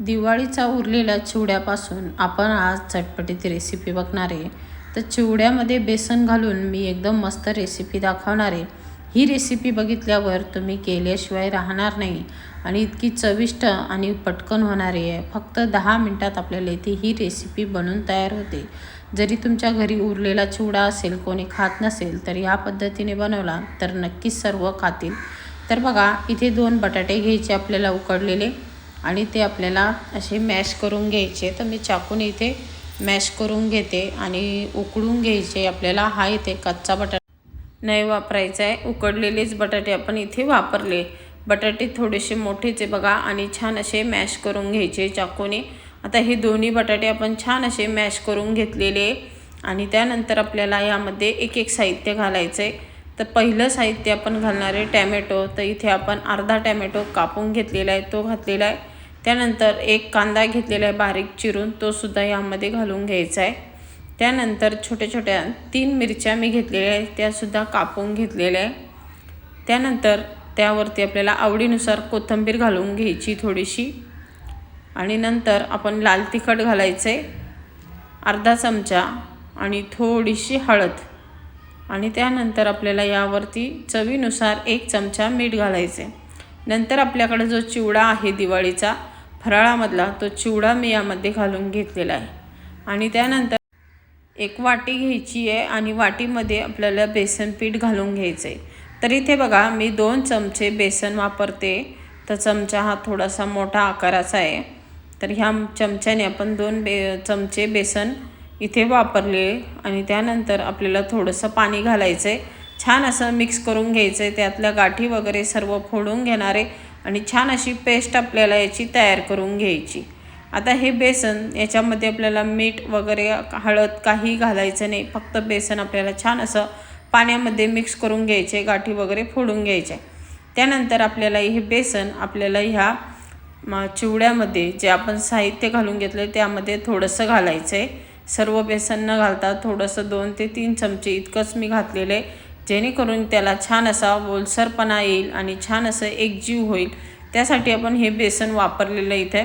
दिवाळीचा उरलेल्या चिवड्यापासून आपण आज चटपटीत रेसिपी बघणार आहे. तर चिवड्यामध्ये बेसन घालून मी एकदम मस्त रेसिपी दाखवणार आहे. ही रेसिपी बघितल्यावर तुम्ही केल्याशिवाय राहणार नाही आणि इतकी चविष्ट आणि पटकन होणारी आहे. फक्त दहा मिनटात आपल्याला इथे ही रेसिपी बनवून तयार होते. जरी तुमच्या घरी उरलेला चिवडा असेल कोणी खात नसेल तर या पद्धतीने बनवला तर नक्कीच सर्व खातील. तर बघा इथे दोन बटाटे घ्यायचे आपल्याला उकडलेले. आणि ते आपल्याला असे मॅश करून घ्यायचे. तर मी चाकून इथे मॅश करून घेते आणि उकडून घ्यायचे. आपल्याला हा इथे कच्चा बटाटा नाही वापरायचा आहे. उकडलेलेच बटाटे आपण इथे वापरले. बटाटे थोडेसे मोठेच आहे बघा आणि छान असे मॅश करून घ्यायचे चाकूने. आता हे दोन्ही बटाटे आपण छान असे मॅश करून घेतलेले आणि त्यानंतर आपल्याला यामध्ये एक एक साहित्य घालायचं आहे तर पहिलं साहित्य आपण घालणार आहे टॅमॅटो. तर इथे आपण अर्धा टॅमॅटो कापून घेतलेला आहे. तो घातलेला आहे. त्यानंतर एक कांदा घेतलेला आहे बारीक चिरून तो सुद्धा यामध्ये घालून घ्यायचा आहे. त्यानंतर छोट्या छोट्या तीन मिरच्या मी घेतलेल्या आहेत त्यासुद्धा कापून घेतलेल्या आहे. त्यानंतर त्यावरती आपल्याला आवडीनुसार कोथिंबीर घालून घ्यायची थोडीशी. आणि नंतर आपण लाल तिखट घालायचं आहे अर्धा चमचा आणि थोडीशी हळद. आणि त्यानंतर आपल्याला यावरती चवीनुसार एक चमचा मीठ घालायचे नंतर आपल्याकडे जो चिवडा आहे दिवाळीचा फराळामधला तो चिवडा मी यामध्ये घालून घेतलेला आहे. आणि त्यानंतर एक वाटी घ्यायची आहे आणि वाटीमध्ये आपल्याला बेसन पीठ घालून घ्यायचं आहे. तर इथे बघा मी दोन चमचे बेसन वापरते. तर चमचा हा थोडासा मोठा आकाराचा आहे. तर ह्या चमच्याने आपण दोन बे चमचे बेसन इथे वापरले आणि त्यानंतर आपल्याला थोडंसं पाणी घालायचं आहे. छान असं मिक्स करून घ्यायचं आहे. त्यातल्या गाठी वगैरे सर्व फोडून घेणारे आणि छान अशी पेस्ट आपल्याला याची तयार करून घ्यायची. आता हे बेसन याच्यामध्ये आपल्याला मीठ वगैरे हळद काही घालायचं नाही. फक्त बेसन आपल्याला छान असं पाण्यामध्ये मिक्स करून घ्यायचे गाठी वगैरे फोडून घ्यायचे. त्यानंतर आपल्याला हे बेसन आपल्याला ह्या चिवड्यामध्ये जे आपण साहित्य घालून घेतलं त्यामध्ये थोडंसं घालायचं आहे सर्व बेसन न घालता थोडंसं दोन ते तीन चमचे इतकंच मी घातलेलं आहे. जेणेकरून त्याला छान असा ओलसरपणा येईल आणि छान असं एकजीव होईल. त्यासाठी आपण हे बेसन वापरलेलं इथे.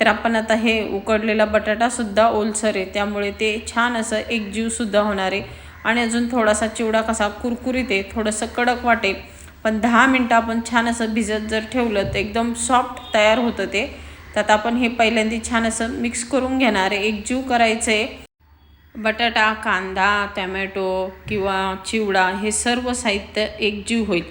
तर आपण आता हे उकडलेला बटाटासुद्धा ओलसर आहे. त्यामुळे ते छान असं एकजीवसुद्धा होणार आहे. आणि अजून थोडासा चिवडा कसा कुरकुरीत आहे थोडंसं कडक वाटेल. पण दहा मिनटं आपण छान असं भिजत जर ठेवलं तर एकदम सॉफ्ट तयार होतं ते. तर आता आपण हे पहिल्यांदा छान असं मिक्स करून घेणार आहे. एकजीव करायचं आहे. बटाटा कांदा टॅमॅटो किंवा चिवडा हे सर्व साहित्य एकजीव होईल.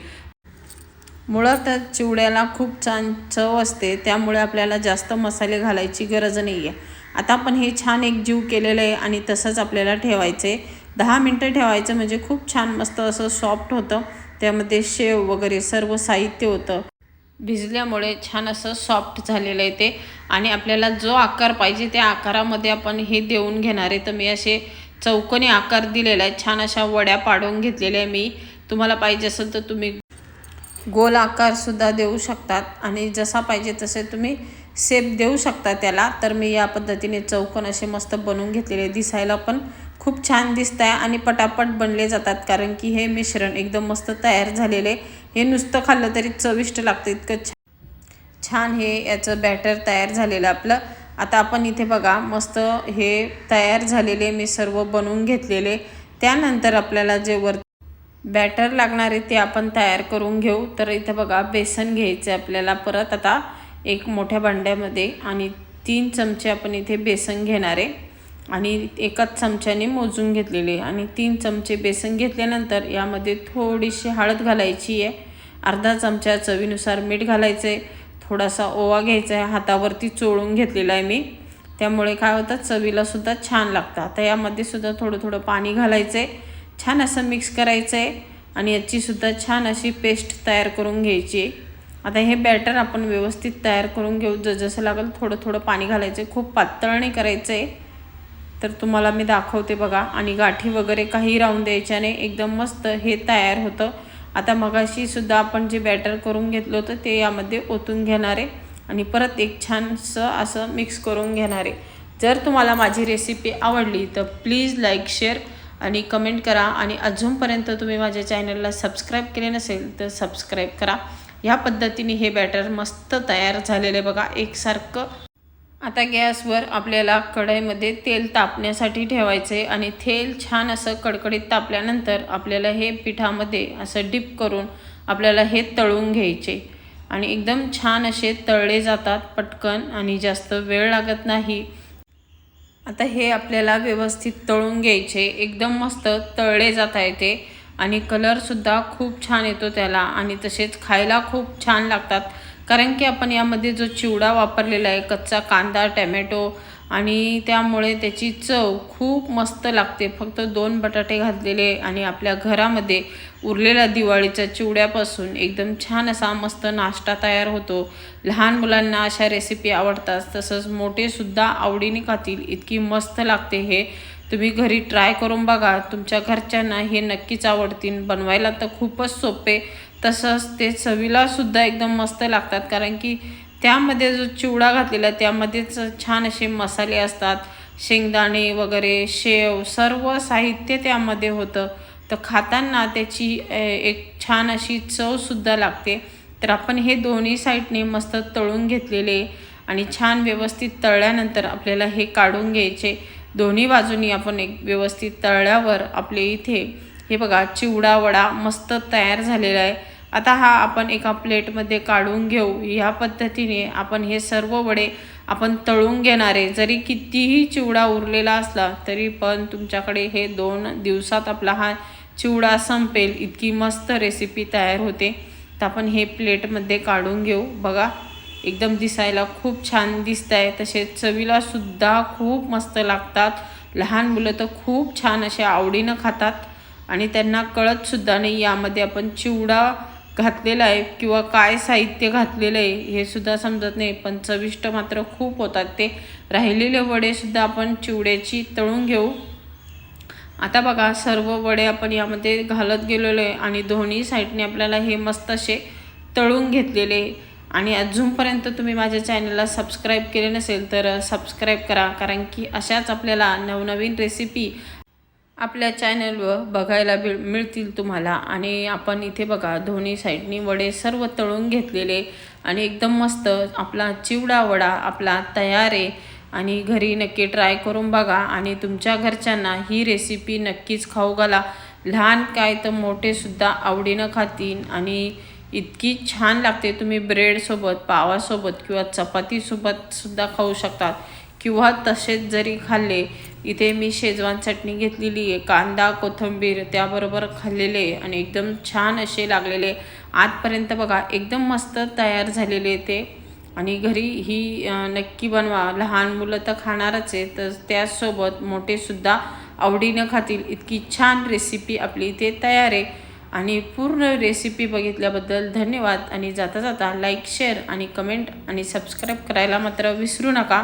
मुळात चिवड्याला खूप छान चव असते त्यामुळे आपल्याला जास्त मसाले घालायची गरज नाही आहे आता आपण हे छान एकजीव केलेलं आहे आणि तसंच आपल्याला ठेवायचं. आहे दहा मिनटं ठेवायचं म्हणजे खूप छान मस्त असं सॉफ्ट होतं. त्यामध्ये शेव वगैरे सर्व साहित्य होतं. भिजल्यामुळे छान असं सॉफ्ट झालेलं आहे ते. आणि आपल्याला जो आकार पाहिजे त्या आकारामध्ये आपण हे देऊन घेणार आहे. तर मी असे चौकोनी आकार दिलेला आहे. छान अशा वड्या पाडून घेतलेल्या आहे मी. तुम्हाला पाहिजे असेल तर तुम्ही गोल आकारसुद्धा देऊ शकतात. आणि जसा पाहिजे तसे तुम्ही सेप देऊ शकता त्याला. तर मी या पद्धतीने चौकोन असे मस्त बनवून घेतलेले दिसायला पण खूप छान दिसत आहे आणि पटापट बनले जातात कारण की हे मिश्रण एकदम मस्त तयार झालेले हे नुसतं खाल्लं तरी चविष्ट लागतं इतकं छान छान हे याचं बॅटर तयार झालेलं आपलं. आता आपण इथे बघा मस्त हे तयार झालेले मी सर्व बनवून घेतलेले त्यानंतर आपल्याला जे वर बॅटर लागणार आहे ते आपण तयार करून घेऊ. तर इथे बघा बेसन घ्यायचं आहे आपल्याला परत. आता एक मोठ्या भांड्यामध्ये आणि तीन चमचे आपण इथे बेसन घेणार आहे. आणि एकाच चमच्याने मोजून घेतलेले आणि तीन चमचे बेसन घेतल्यानंतर यामध्ये थोडीशी हळद घालायची आहे. अर्धा चमचा चवीनुसार मीठ घालायचं आहे थोडासा ओवा घ्यायचा आहे. हातावरती चोळून घेतलेला आहे मी. त्यामुळे काय होतं? चवीलासुद्धा छान लागतं. आता यामध्ये सुद्धा थोडं थोडं पाणी घालायचं आहे छान असं मिक्स करायचं आहे आणि याचीसुद्धा छान अशी पेस्ट तयार करून घ्यायची आहे. आता हे बॅटर आपण व्यवस्थित तयार करून घेऊ. जसं लागेल थोडं थोडं पाणी घालायचं आहे खूप पातळ नाही करायचं आहे तर तुम्हाला मी दाखवते बघा. आणि गाठी वगैरे काही राहून द्यायच्या नाही एकदम मस्त हे तयार होतं. आता मगाशीसुद्धा आपण जे बॅटर करून घेतलं होतं ते यामध्ये ओतून घेणार आहे. आणि परत एक छानसं असं मिक्स करून घेणार आहे. जर तुम्हाला माझी रेसिपी आवडली तर प्लीज लाईक शेअर आणि कमेंट करा. आणि अजूनपर्यंत तुम्ही माझ्या चॅनलला सबस्क्राईब केले नसेल तर सबस्क्राईब करा. ह्या पद्धतीने हे बॅटर मस्त तयार झालेलं आहे बघा. एकसारखं आता गॅसवर आपल्याला कढईमध्ये तेल तापण्यासाठी ठेवायचे आणि तेल छान असं कडकडीत तापल्यानंतर आपल्याला हे पिठामध्ये असं डिप करून आपल्याला हे तळून घ्यायचे. आणि एकदम छान असे तळले जातात पटकन आणि जास्त वेळ लागत नाही. आता हे आपल्याला व्यवस्थित तळून घ्यायचे. एकदम मस्त तळले जात आहे ते. आणि कलरसुद्धा खूप छान येतो त्याला आणि तसेच खायला खूप छान लागतात. कारण की आपण यामध्ये जो चिवडा वापरलेला आहे कच्चा कांदा टॅमॅटो आणि त्यामुळे त्याची चव खूप मस्त लागते. फक्त दोन बटाटे घातलेले आणि आपल्या घरामध्ये उरलेला दिवाळीच्या चिवड्यापासून एकदम छान असा मस्त नाश्ता तयार होतो. लहान मुलांना अशा रेसिपी आवडतात तसंच मोठेसुद्धा आवडीने खातील. इतकी मस्त लागते हे. तुम्ही घरी ट्राय करून बघा. तुमच्या घरच्यांना हे नक्कीच आवडतील. बनवायला तर खूपच सोपे तसंच ते चवीलासुद्धा एकदम मस्त लागतात. कारण की त्यामध्ये जो चिवडा घातलेला त्यामध्येच छान असे मसाले असतात. शेंगदाणे वगैरे शेव सर्व साहित्य त्यामध्ये होतं. तर खाताना त्याची एक छान अशी चवसुद्धा लागते. तर आपण हे दोन्ही साईडने मस्त तळून घेतलेले आणि छान व्यवस्थित तळल्यानंतर आपल्याला हे काढून घ्यायचे. दोन्ही बाजूनी आपण एक व्यवस्थित तळल्यावर आपले इथे हे बघा चिवडा वडा मस्त तयार झालेला आहे. आता हा आपण एका प्लेटमध्ये काढून घेऊ. ह्या पद्धतीने आपण हे सर्व वडे आपण तळून घेणारे. जरी कितीही चिवडा उरलेला असला तरी पण तुमच्याकडे हे दोन दिवसात आपला हा चिवडा संपेल. इतकी मस्त रेसिपी तयार होते. तर आपण हे प्लेटमध्ये काढून घेऊ. बघा एकदम दिसायला खूप छान दिसत आहे तसेच चवीलासुद्धा खूप मस्त लागतात. लहान मुलं तर खूप छान असे आवडीनं खातात. आणि त्यांना कळतसुद्धा नाही यामध्ये आपण चिवडा घातलेला आहे किंवा काय साहित्य घातलेलं आहे हे सुद्धा समजत नाही पण चविष्ट मात्र खूप होतात. ते राहिलेले वडेसुद्धा आपण चिवड्याची तळून घेऊ. आता बघा सर्व वडे आपण यामध्ये घालत गेलेलो आहे आणि दोन्ही साईडने आपल्याला हे मस्त असे तळून घेतलेले आणि अजूनपर्यंत तुम्ही माझ्या चॅनलला सबस्क्राईब केले नसेल तर सबस्क्राईब करा कारण की अशाच आपल्याला नवनवीन रेसिपी आपल्या चॅनलवर बघायला मिळ मिळतील तुम्हाला. आणि आपण इथे बघा दोन्ही साईडनी वडे सर्व तळून घेतलेले. आणि एकदम मस्त आपला चिवडा वडा आपला तयार आहे. आणि घरी नक्की ट्राय करून बघा. आणि तुमच्या घरच्यांना ही रेसिपी नक्कीच खाऊ घाला. लहान काय तर मोठेसुद्धा आवडीनं खातील. आणि इतकी छान लागते. तुम्ही ब्रेडसोबत पावासोबत किंवा चपातीसोबतसुद्धा खाऊ शकतात. किंवा तसेच जरी खाल्ले इथे मी शेजवान चटणी घेतलेली आहे कांदा कोथिंबीर त्याबरोबर खाल्लेले आणि एकदम छान असे लागलेले आजपर्यंत बघा एकदम मस्त तयार झालेले ते. आणि घरी ही नक्की बनवा. लहान मुलं तर खाणारच आहे तर त्याचसोबत मोठेसुद्धा आवडीनं खातील इतकी छान रेसिपी आपली इथे तयार आहे. आणि पूर्ण रेसिपी बघितल्याबद्दल धन्यवाद. आणि जाता जाता लाईक शेअर आणि कमेंट आणि सबस्क्राईब करायला मात्र विसरू नका.